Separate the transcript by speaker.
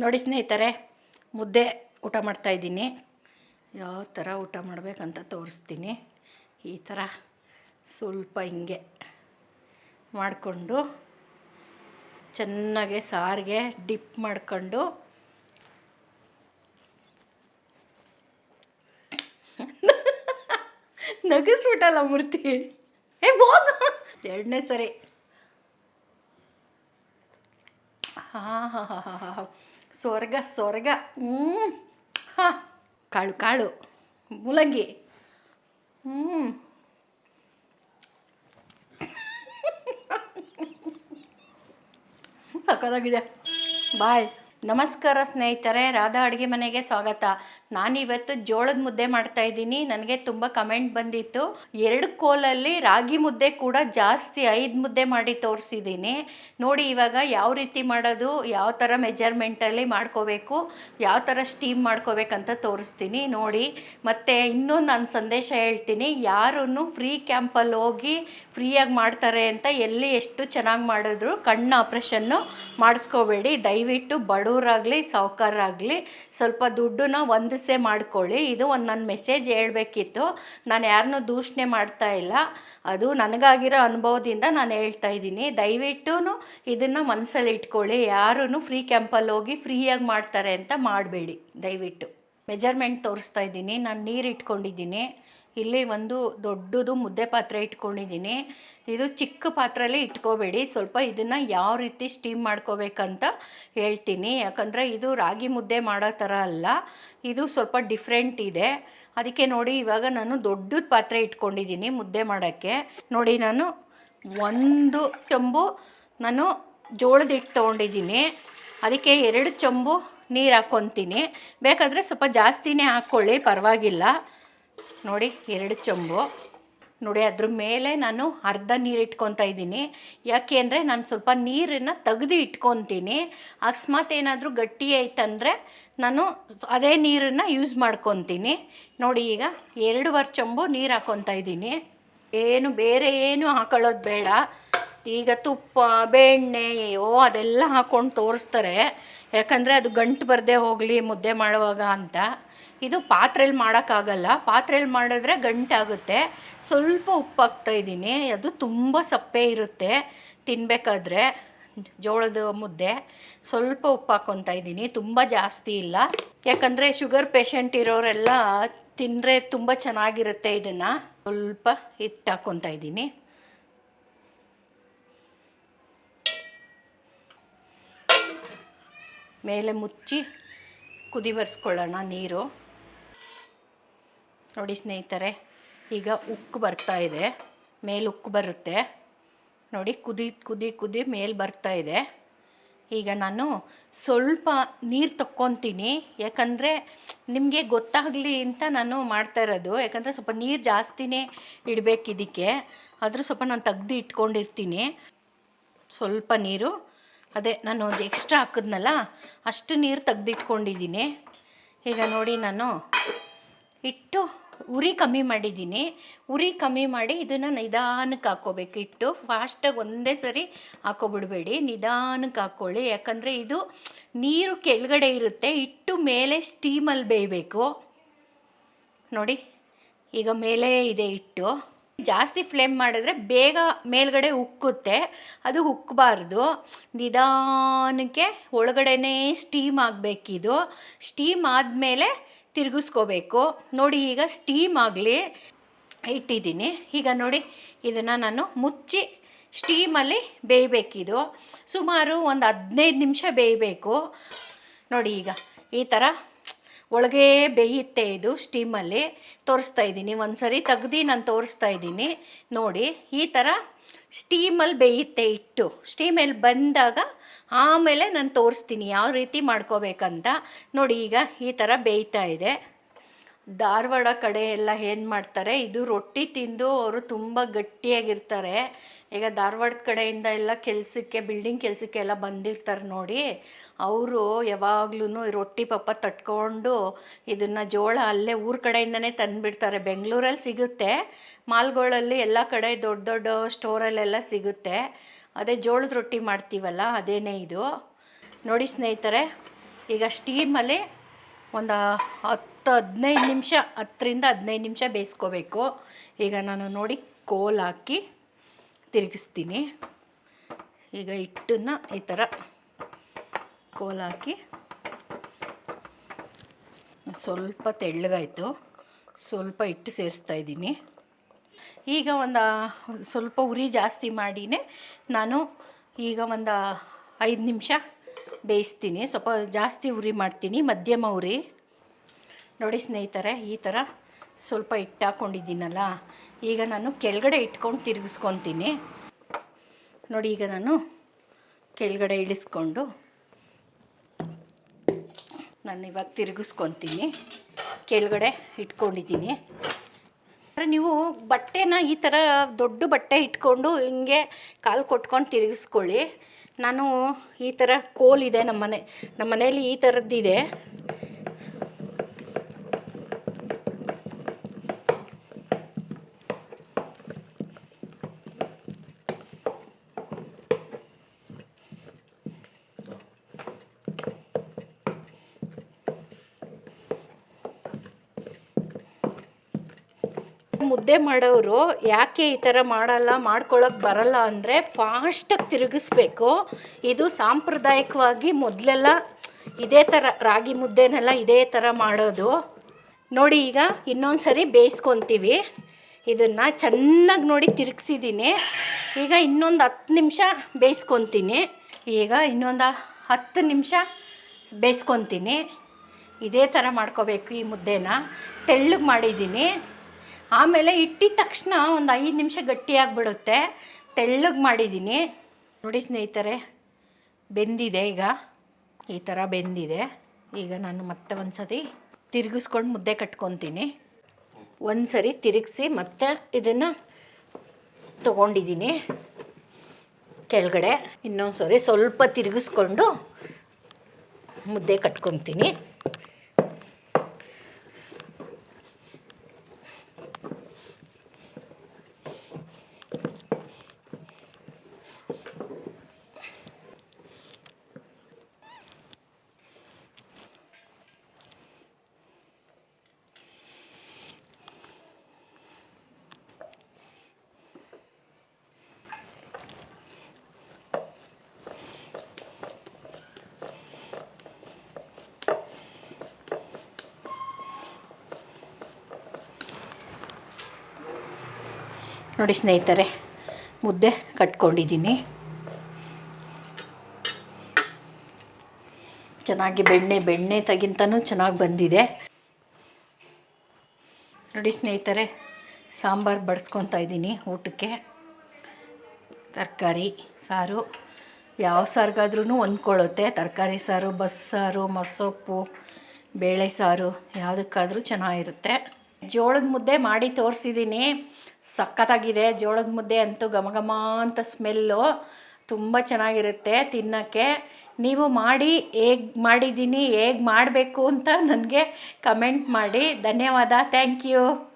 Speaker 1: ನೋಡಿ ಸ್ನೇಹಿತರೆ, ಮುದ್ದೆ ಊಟ ಮಾಡ್ತಾಯಿದ್ದೀನಿ ಯಾವ ಥರ ಊಟ ಮಾಡಬೇಕಂತ ತೋರಿಸ್ತೀನಿ. ಈ ಥರ ಸ್ವಲ್ಪ ಹಿಂಗೆ ಮಾಡಿಕೊಂಡು ಚೆನ್ನಾಗೆ ಸಾರಿಗೆ ಡಿಪ್ ಮಾಡಿಕೊಂಡು ನಗಿಸ್ಬಿಟ್ಟಲ್ಲ ಮೂರ್ತಿ. ಏ, ಹೋಗ. ಎರಡನೇ ಸರಿ. ಹಾಂ ಹಾಂ ಹಾಂ ಹಾಂ ಹಾಂ ಸ್ವರ್ಗ ಸ್ವರ್ಗ. ಹ್ಞೂ ಹಾಂ. ಕಾಳು ಕಾಳು. ಮೂಲಂಗಿ. ಹ್ಞೂ ಸಕ್ಕದಾಗಿದೆ ಬಾಯ್. ನಮಸ್ಕಾರ ಸ್ನೇಹಿತರೆ, ರಾಧಾ ಅಡುಗೆ ಮನೆಗೆ ಸ್ವಾಗತ. ನಾನಿವತ್ತು ಜೋಳದ ಮುದ್ದೆ ಮಾಡ್ತಾ ಇದ್ದೀನಿ. ನನಗೆ ತುಂಬ ಕಮೆಂಟ್ ಬಂದಿತ್ತು. ಎರಡು ಕೋಲಲ್ಲಿ ರಾಗಿ ಮುದ್ದೆ ಕೂಡ ಜಾಸ್ತಿ ಐದು ಮುದ್ದೆ ಮಾಡಿ ತೋರಿಸಿದ್ದೀನಿ. ನೋಡಿ ಇವಾಗ ಯಾವ ರೀತಿ ಮಾಡೋದು, ಯಾವ ಥರ ಮೆಜರ್ಮೆಂಟಲ್ಲಿ ಮಾಡ್ಕೋಬೇಕು, ಯಾವ ಥರ ಸ್ಟೀಮ್ ಮಾಡ್ಕೋಬೇಕಂತ ತೋರಿಸ್ತೀನಿ. ನೋಡಿ, ಮತ್ತು ಇನ್ನೊಂದು ನಾನು ಸಂದೇಶ ಹೇಳ್ತೀನಿ. ಯಾರೂ ಫ್ರೀ ಕ್ಯಾಂಪಲ್ಲಿ ಹೋಗಿ ಫ್ರೀಯಾಗಿ ಮಾಡ್ತಾರೆ ಅಂತ ಎಲ್ಲಿ ಎಷ್ಟು ಚೆನ್ನಾಗಿ ಮಾಡಿದ್ರು ಕಣ್ಣು ಆಪ್ರೇಷನ್ನು ಮಾಡಿಸ್ಕೋಬೇಡಿ. ದಯವಿಟ್ಟು ಬಡವರಾಗಲಿ ಸಾಹುಕಾರರಾಗಲಿ ಸ್ವಲ್ಪ ದುಡ್ಡನ್ನ ಹೊಂದಿಸೇ ಮಾಡ್ಕೊಳ್ಳಿ. ಇದು ಒಂದು ನನ್ನ ಮೆಸೇಜ್ ಹೇಳಬೇಕಿತ್ತು. ನಾನು ಯಾರನ್ನೂ ದೂಷಣೆ ಮಾಡ್ತಾ ಇಲ್ಲ. ಅದು ನನಗಾಗಿರೋ ಅನುಭವದಿಂದ ನಾನು ಹೇಳ್ತಾ ಇದ್ದೀನಿ. ದಯವಿಟ್ಟು ಇದನ್ನು ಮನಸ್ಸಲ್ಲಿ ಇಟ್ಕೊಳ್ಳಿ. ಯಾರೂ ಫ್ರೀ ಕ್ಯಾಂಪಲ್ಲಿ ಹೋಗಿ ಫ್ರೀಯಾಗಿ ಮಾಡ್ತಾರೆ ಅಂತ ಮಾಡಬೇಡಿ. ದಯವಿಟ್ಟು. ಮೆಜರ್ಮೆಂಟ್ ತೋರಿಸ್ತಾ ಇದ್ದೀನಿ. ನಾನು ನೀರು ಇಟ್ಕೊಂಡಿದ್ದೀನಿ. ಇಲ್ಲಿ ಒಂದು ದೊಡ್ಡದು ಮುದ್ದೆ ಪಾತ್ರೆ ಇಟ್ಕೊಂಡಿದ್ದೀನಿ. ಇದು ಚಿಕ್ಕ ಪಾತ್ರೆಯಲ್ಲಿ ಇಟ್ಕೋಬೇಡಿ. ಸ್ವಲ್ಪ ಇದನ್ನು ಯಾವ ರೀತಿ ಸ್ಟೀಮ್ ಮಾಡ್ಕೋಬೇಕಂತ ಹೇಳ್ತೀನಿ. ಯಾಕಂದರೆ ಇದು ರಾಗಿ ಮುದ್ದೆ ಮಾಡೋ ಥರ ಅಲ್ಲ, ಇದು ಸ್ವಲ್ಪ ಡಿಫ್ರೆಂಟ್ ಇದೆ. ಅದಕ್ಕೆ ನೋಡಿ, ಇವಾಗ ನಾನು ದೊಡ್ಡದು ಪಾತ್ರೆ ಇಟ್ಕೊಂಡಿದ್ದೀನಿ ಮುದ್ದೆ ಮಾಡೋಕ್ಕೆ. ನೋಡಿ, ನಾನು ಒಂದು ಚೊಂಬು ನಾನು ಜೋಳದ ಹಿಟ್ಟು ತೊಗೊಂಡಿದ್ದೀನಿ. ಅದಕ್ಕೆ ಎರಡು ಚೊಂಬು ನೀರು ಹಾಕ್ಕೊತೀನಿ. ಬೇಕಾದರೆ ಸ್ವಲ್ಪ ಜಾಸ್ತಿನೇ ಹಾಕ್ಕೊಳ್ಳಿ, ಪರವಾಗಿಲ್ಲ. ನೋಡಿ, ಎರಡು ಚೊಂಬು. ನೋಡಿ, ಅದ್ರ ಮೇಲೆ ನಾನು ಅರ್ಧ ನೀರು ಇಟ್ಕೊತಾ ಇದ್ದೀನಿ. ಯಾಕೆ ಅಂದರೆ ನಾನು ಸ್ವಲ್ಪ ನೀರನ್ನು ತೆಗೆದು ಇಟ್ಕೊತೀನಿ. ಅಕಸ್ಮಾತ್ ಏನಾದರೂ ಗಟ್ಟಿ ಆಯ್ತಂದರೆ ನಾನು ಅದೇ ನೀರನ್ನು ಯೂಸ್ ಮಾಡ್ಕೊತೀನಿ. ನೋಡಿ, ಈಗ ಎರಡುವರೆ ಚೊಂಬು ನೀರು ಹಾಕ್ಕೊತಾ ಇದ್ದೀನಿ. ಏನು, ಬೇರೆ ಏನು ಹಾಕೊಳ್ಳೋದು ಬೇಡ. ಈಗ ತುಪ್ಪ, ಬೆಣ್ಣೆ ಓ ಅದೆಲ್ಲ ಹಾಕ್ಕೊಂಡು ತೋರಿಸ್ತಾರೆ. ಯಾಕಂದರೆ ಅದು ಗಂಟು ಬರದೇ ಹೋಗಲಿ ಮುದ್ದೆ ಮಾಡುವಾಗ ಅಂತ. ಇದು ಪಾತ್ರೆಯಲ್ಲಿ ಮಾಡೋಕ್ಕಾಗಲ್ಲ. ಪಾತ್ರೆಯಲ್ಲಿ ಮಾಡಿದ್ರೆ ಗಂಟಾಗುತ್ತೆ. ಸ್ವಲ್ಪ ಉಪ್ಪು ಹಾಕ್ತಾ ಇದ್ದೀನಿ. ಅದು ತುಂಬ ಸಪ್ಪೆ ಇರುತ್ತೆ ತಿನ್ನಬೇಕಾದ್ರೆ ಜೋಳದ ಮುದ್ದೆ. ಸ್ವಲ್ಪ ಉಪ್ಪು ಹಾಕ್ಕೊತಾ ಇದ್ದೀನಿ. ತುಂಬ ಜಾಸ್ತಿ ಇಲ್ಲ. ಯಾಕಂದರೆ ಶುಗರ್ ಪೇಷಂಟ್ ಇರೋರೆಲ್ಲ ತಿಂದರೆ ತುಂಬ ಚೆನ್ನಾಗಿರುತ್ತೆ ಇದನ್ನು. ಸ್ವಲ್ಪ ಹಿಟ್ಟು ಇದ್ದೀನಿ. ಮೇಲೆ ಮುಚ್ಚಿ ಕುದಿ ಬರ್ಸ್ಕೊಳ್ಳೋಣ ನೀರು. ನೋಡಿ ಸ್ನೇಹಿತರೆ, ಈಗ ಉಕ್ಕು ಬರ್ತಾ ಇದೆ. ಮೇಲೆ ಉಕ್ಕು ಬರುತ್ತೆ. ನೋಡಿ ಕುದಿ ಕುದಿ ಕುದಿ ಮೇಲೆ ಬರ್ತಾ ಇದೆ. ಈಗ ನಾನು ಸ್ವಲ್ಪ ನೀರು ತಕ್ಕೊತೀನಿ. ಯಾಕಂದರೆ ನಿಮಗೆ ಗೊತ್ತಾಗಲಿ ಅಂತ ನಾನು ಮಾಡ್ತಾ ಇರೋದು. ಯಾಕಂದರೆ ಸ್ವಲ್ಪ ನೀರು ಜಾಸ್ತಿನೇ ಇಡಬೇಕು ಇದಕ್ಕೆ. ಆದರೂ ಸ್ವಲ್ಪ ನಾನು ತೆಗ್ದು ಇಟ್ಕೊಂಡಿರ್ತೀನಿ. ಸ್ವಲ್ಪ ನೀರು. ಅದೇ ನಾನು ಎಕ್ಸ್ಟ್ರಾ ಹಾಕಿದ್ನಲ್ಲ, ಅಷ್ಟು ನೀರು ತೆಗ್ದಿಟ್ಕೊಂಡಿದ್ದೀನಿ. ಈಗ ನೋಡಿ ನಾನು ಇಟ್ಟು ಉರಿ ಕಮ್ಮಿ ಮಾಡಿದ್ದೀನಿ. ಉರಿ ಕಮ್ಮಿ ಮಾಡಿ ಇದನ್ನು ನಿಧಾನಕ್ಕೆ ಹಾಕ್ಕೋಬೇಕು. ಇಟ್ಟು ಫಾಸ್ಟಾಗಿ ಒಂದೇ ಸರಿ ಹಾಕೋಬಿಡಬೇಡಿ ನಿಧಾನಕ್ಕೆ ಹಾಕ್ಕೊಳ್ಳಿ. ಯಾಕಂದರೆ ಇದು ನೀರು ಕೆಳಗಡೆ ಇರುತ್ತೆ. ಇಟ್ಟು ಮೇಲೆ ಸ್ಟೀಮಲ್ಲಿ ಬೇಯಬೇಕು. ನೋಡಿ, ಈಗ ಮೇಲೆ ಇದೆ ಇಟ್ಟು. ಜಾಸ್ತಿ ಫ್ಲೇಮ್ ಮಾಡಿದ್ರೆ ಬೇಗ ಮೇಲ್ಗಡೆ ಉಕ್ಕುತ್ತೆ. ಅದು ಉಕ್ಕಬಾರ್ದು. ನಿಧಾನಕ್ಕೆ ಒಳಗಡೆನೇ ಸ್ಟೀಮ್ ಆಗಬೇಕಿದು. ಸ್ಟೀಮ್ ಆದಮೇಲೆ ತಿರುಗಿಸ್ಕೋಬೇಕು. ನೋಡಿ ಈಗ ಸ್ಟೀಮ್ ಆಗಲಿ ಇಟ್ಟಿದ್ದೀನಿ. ಈಗ ನೋಡಿ ಇದನ್ನು ನಾನು ಮುಚ್ಚಿ ಸ್ಟೀಮಲ್ಲಿ ಬೇಯಬೇಕಿದು. ಸುಮಾರು ಒಂದು ಹದಿನೈದು ನಿಮಿಷ ಬೇಯಬೇಕು. ನೋಡಿ ಈಗ ಈ ಥರ ಒಳಗೆ ಬೇಯುತ್ತೆ ಇದು ಸ್ಟೀಮಲ್ಲಿ ತೋರಿಸ್ತಾ ಇದ್ದೀನಿ. ಒಂದು ಸರಿ ತೆಗ್ದು ನಾನು ತೋರಿಸ್ತಾ ಇದ್ದೀನಿ. ನೋಡಿ ಈ ಥರ ಸ್ಟೀಮಲ್ಲಿ ಬೇಯುತ್ತೆ ಇಟ್ಟು ಸ್ಟೀಮಲ್ಲಿ ಬಂದಾಗ ಆಮೇಲೆ ನಾನು ತೋರಿಸ್ತೀನಿ, ಯಾವ ರೀತಿ ಮಾಡ್ಕೋಬೇಕಂತ. ನೋಡಿ ಈಗ ಈ ಥರ ಬೇಯ್ತಾ ಇದೆ. ಧಾರವಾಡ ಕಡೆ ಎಲ್ಲ ಏನು ಮಾಡ್ತಾರೆ, ಇದು ರೊಟ್ಟಿ ತಿಂದು ಅವರು ತುಂಬ ಗಟ್ಟಿಯಾಗಿರ್ತಾರೆ. ಈಗ ಧಾರವಾಡದ ಕಡೆಯಿಂದ ಎಲ್ಲ ಕೆಲಸಕ್ಕೆ ಬಿಲ್ಡಿಂಗ್ ಕೆಲಸಕ್ಕೆ ಎಲ್ಲ ಬಂದಿರ್ತಾರೆ ನೋಡಿ. ಅವರು ಯಾವಾಗ್ಲೂ ರೊಟ್ಟಿ ಪಾಪ ತಟ್ಕೊಂಡು ಇದನ್ನು ಜೋಳ ಅಲ್ಲೇ ಊರ ಕಡೆಯಿಂದನೇ ತಂದುಬಿಡ್ತಾರೆ. ಬೆಂಗಳೂರಲ್ಲಿ ಸಿಗುತ್ತೆ. ಮಾಲ್ಗಳಲ್ಲಿ ಎಲ್ಲ ಕಡೆ ದೊಡ್ಡ ದೊಡ್ಡ ಸ್ಟೋರಲ್ಲೆಲ್ಲ ಸಿಗುತ್ತೆ. ಅದೇ ಜೋಳದ ರೊಟ್ಟಿ ಮಾಡ್ತೀವಲ್ಲ, ಅದೇನೇ ಇದು. ನೋಡಿ ಸ್ನೇಹಿತರೆ, ಈಗ ಸ್ಟೀಮಲ್ಲಿ ಒಂದು ಹತ್ತು ಹದಿನೈದು ನಿಮಿಷ, ಹತ್ತರಿಂದ ಹದಿನೈದು ನಿಮಿಷ ಬೇಯಿಸ್ಕೋಬೇಕು. ಈಗ ನಾನು ನೋಡಿ ಕೋಲ್ ಹಾಕಿ ತಿರುಗಿಸ್ತೀನಿ. ಈಗ ಹಿಟ್ಟನ್ನು ಈ ಥರ ಕೋಲ್ ಹಾಕಿ ಸ್ವಲ್ಪ ತೆಳ್ಳಗಾಯಿತು. ಸ್ವಲ್ಪ ಹಿಟ್ಟು ಸೇರಿಸ್ತಾ ಇದ್ದೀನಿ. ಈಗ ಒಂದು ಸ್ವಲ್ಪ ಉರಿ ಜಾಸ್ತಿ ಮಾಡಿನೇ ನಾನು ಈಗ ಒಂದು ಐದು ನಿಮಿಷ ಬೇಯಿಸ್ತೀನಿ. ಸ್ವಲ್ಪ ಜಾಸ್ತಿ ಉರಿ ಮಾಡ್ತೀನಿ. ಮಧ್ಯಮ ಉರಿ. ನೋಡಿ ಸ್ನೇಹಿತರೆ, ಈ ಥರ ಸ್ವಲ್ಪ ಹಿಟ್ಟು ಹಾಕ್ಕೊಂಡಿದ್ದೀನಲ್ಲ ಈಗ ನಾನು ಕೆಳಗಡೆ ಇಟ್ಕೊಂಡು ತಿರುಗಿಸ್ಕೊತೀನಿ. ನೋಡಿ, ಈಗ ನಾನು ಕೆಳಗಡೆ ಇಳಿಸ್ಕೊಂಡು ನಾನು ಇವಾಗ ತಿರುಗಿಸ್ಕೊತೀನಿ. ಕೆಳಗಡೆ ಇಟ್ಕೊಂಡಿದ್ದೀನಿ. ನೀವು ಬಟ್ಟೆನ ಈ ಥರ ದೊಡ್ಡ ಬಟ್ಟೆ ಇಟ್ಕೊಂಡು ಹಿಂಗೆ ಕಾಲು ಕೊಟ್ಕೊಂಡು ತಿರುಗಿಸ್ಕೊಳ್ಳಿ. ನಾನು ಈ ಥರ ಕೋಲಿದೆ ನಮ್ಮ ಮನೆ, ನಮ್ಮ ಮನೇಲಿ ಈ ಥರದ್ದಿದೆ. ಮುದ್ದೆ ಮಾಡೋರು ಯಾಕೆ ಈ ಥರ ಮಾಡಲ್ಲ ಮಾಡ್ಕೊಳ್ಳೋಕೆ ಬರಲ್ಲ ಅಂದರೆ ಫಾಸ್ಟಾಗಿ ತಿರುಗಿಸ್ಬೇಕು. ಇದು ಸಾಂಪ್ರದಾಯಿಕವಾಗಿ ಮೊದಲೆಲ್ಲ ಇದೇ ಥರ ರಾಗಿ ಮುದ್ದೆನೆಲ್ಲ ಇದೇ ಥರ ಮಾಡೋದು. ನೋಡಿ ಈಗ ಇನ್ನೊಂದು ಸರಿ ಬೇಯಿಸ್ಕೊತೀವಿ. ಇದನ್ನು ಚೆನ್ನಾಗಿ ನೋಡಿ ತಿರುಗಿಸಿದ್ದೀನಿ. ಈಗ ಇನ್ನೊಂದು ಹತ್ತು ನಿಮಿಷ ಬೇಯಿಸ್ಕೊತೀನಿ. ಈಗ ಇನ್ನೊಂದು ಹತ್ತು ನಿಮಿಷ ಬೇಯಿಸ್ಕೊತೀನಿ. ಇದೇ ಥರ ಮಾಡ್ಕೋಬೇಕು ಈ ಮುದ್ದೆನ. ತೆಳ್ಳಗೆ ಮಾಡಿದ್ದೀನಿ. ಆಮೇಲೆ ಇಟ್ಟಿದ ತಕ್ಷಣ ಒಂದು ಐದು ನಿಮಿಷ ಗಟ್ಟಿಯಾಗಿಬಿಡುತ್ತೆ. ತೆಳ್ಳಗೆ ಮಾಡಿದ್ದೀನಿ ನೋಡಿ ಸ್ನೇಹಿತರೆ, ಬೆಂದಿದೆ ಈಗ. ಈ ಥರ ಬೆಂದಿದೆ. ಈಗ ನಾನು ಮತ್ತೆ ಒಂದು ಸತಿ ತಿರುಗಿಸ್ಕೊಂಡು ಮುದ್ದೆ ಕಟ್ಕೊತೀನಿ. ಒಂದು ಸರಿ ತಿರುಗಿಸಿ ಮತ್ತೆ ಇದನ್ನು ತೊಗೊಂಡಿದ್ದೀನಿ ಕೆಳಗಡೆ ಇನ್ನೊಂದು ಸರಿ ಸ್ವಲ್ಪ ತಿರುಗಿಸ್ಕೊಂಡು ಮುದ್ದೆ ಕಟ್ಕೊತೀನಿ. ನೋಡಿ ಸ್ನೇಹಿತರೆ, ಮುದ್ದೆ ಕಟ್ಕೊಂಡಿದ್ದೀನಿ. ಚೆನ್ನಾಗಿ ಬೆಣ್ಣೆ ಬೆಣ್ಣೆ ತಗಿಂತನೂ ಚೆನ್ನಾಗಿ ಬಂದಿದೆ. ನೋಡಿ ಸ್ನೇಹಿತರೆ, ಸಾಂಬಾರು ಬಡಿಸ್ಕೊತಾ ಇದ್ದೀನಿ ಊಟಕ್ಕೆ. ತರಕಾರಿ, ಸಾರು, ಯಾವ ಸಾರಿಗಾದ್ರೂ ಹೊಂದ್ಕೊಳ್ಳುತ್ತೆ. ತರಕಾರಿ ಸಾರು ಬಸ್ಸಾರು ಮೊಸೊಪ್ಪು, ಬೇಳೆ ಸಾರು, ಯಾವುದಕ್ಕಾದ್ರೂ ಚೆನ್ನಾಗಿರುತ್ತೆ. ಜೋಳದ ಮುದ್ದೆ ಮಾಡಿ ತೋರಿಸಿದ್ದೀನಿ ಸಖತ್ತಾಗಿದೆ. ಜೋಳದ ಮುದ್ದೆ ಅಂತೂ ಘಮ ಅಂತ ಸ್ಮೆಲ್ಲು ತುಂಬ ಚೆನ್ನಾಗಿರುತ್ತೆ ತಿನ್ನೋಕ್ಕೆ. ನೀವು ಮಾಡಿ ಹೇಗೆ ಮಾಡಿದ್ದೀನಿ ಹೇಗೆ ಮಾಡಬೇಕು ಅಂತ ನನಗೆ ಕಮೆಂಟ್ ಮಾಡಿ. ಧನ್ಯವಾದ. Thank you.